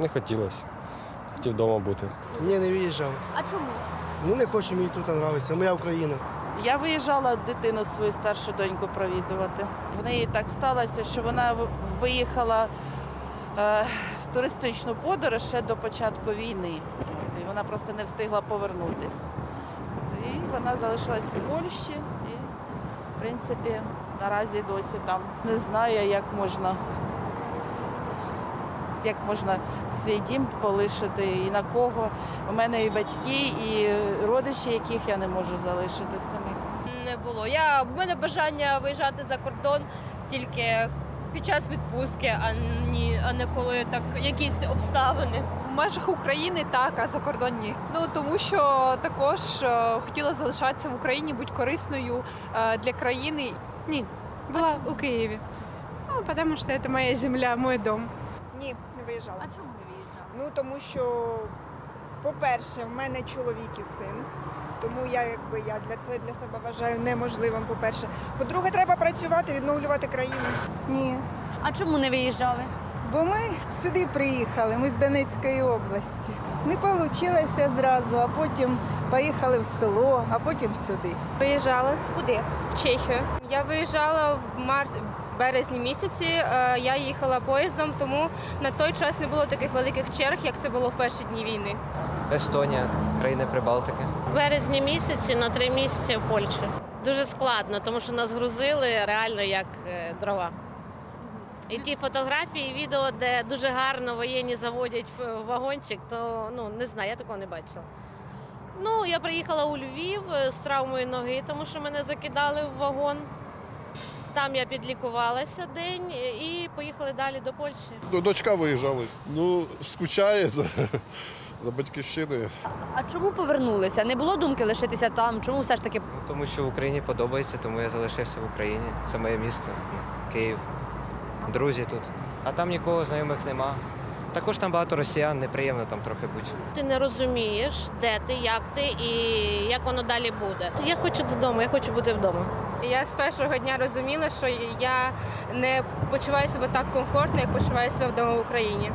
Не хотілося. Хотів вдома бути. Ні, не виїжджав. А чому? Ну не хочу, мені тут подобається. Моя Україна. Я виїжджала дитину свою старшу доньку провідувати. В неї так сталося, що вона виїхала е, в туристичну подорож ще до початку війни. От, і вона просто не встигла повернутися. І вона залишилась в Польщі і, в принципі, наразі досі там. Не знаю, як можна. Як можна свій дім полишити і на кого. У мене і батьки, і родичі, яких я не можу залишити самих. Не було. Я в мене бажання виїжджати за кордон тільки під час відпустки, а ні, а не коли так якісь обставини. В межах України так, а за кордон ні. Ну тому що також е, хотіла залишатися в Україні, бути корисною е, для країни. Ні, була у Києві. Ну, тому що це моя земля, мой дом. Ні, не виїжджала. А чому не виїжджав? Ну тому що, по-перше, в мене чоловік і син. Тому я якби я для це для себе вважаю неможливим. По-перше, по-друге, треба працювати, відновлювати країну. Ні, А чому не виїжджали? Бо ми сюди приїхали, ми з Донецької області. Не вийшло зразу, а потім поїхали в село, а потім сюди. Виїжджала Куди? в Чехію. Я виїжджала в март березні місяці. Е, Я їхала поїздом, тому на той час не було таких великих черг, як це було в перші дні війни. Естонія, країни Прибалтики. В березні місяці на три місяці в Польщі. Дуже складно, тому що нас грузили реально як е, дрова. І ті фотографії, відео, де дуже гарно воєнні заводять в вагончик, то ну не знаю, я такого не бачила. Ну, я приїхала у Львів е, з травмою ноги, тому що мене закидали в вагон. Там я підлікувалася день і поїхали далі до Польщі. Ну, Дочка виїжджала. Ну, скучає за, за батьківщиною. А чому повернулися? Не було думки лишитися там? Чому все ж таки? Ну, Тому що в Україні подобається, тому я залишився в Україні. Це моє місто, ну, Київ. Друзі тут. А там нікого знайомих нема. Також там багато росіян, неприємно там трохи бути. Ти не розумієш, де ти, як ти і як воно далі буде. Я хочу додому, я хочу бути вдома. Я з першого дня розуміла, що я не почуваю себе так комфортно, як почуваю себе вдома в Україні.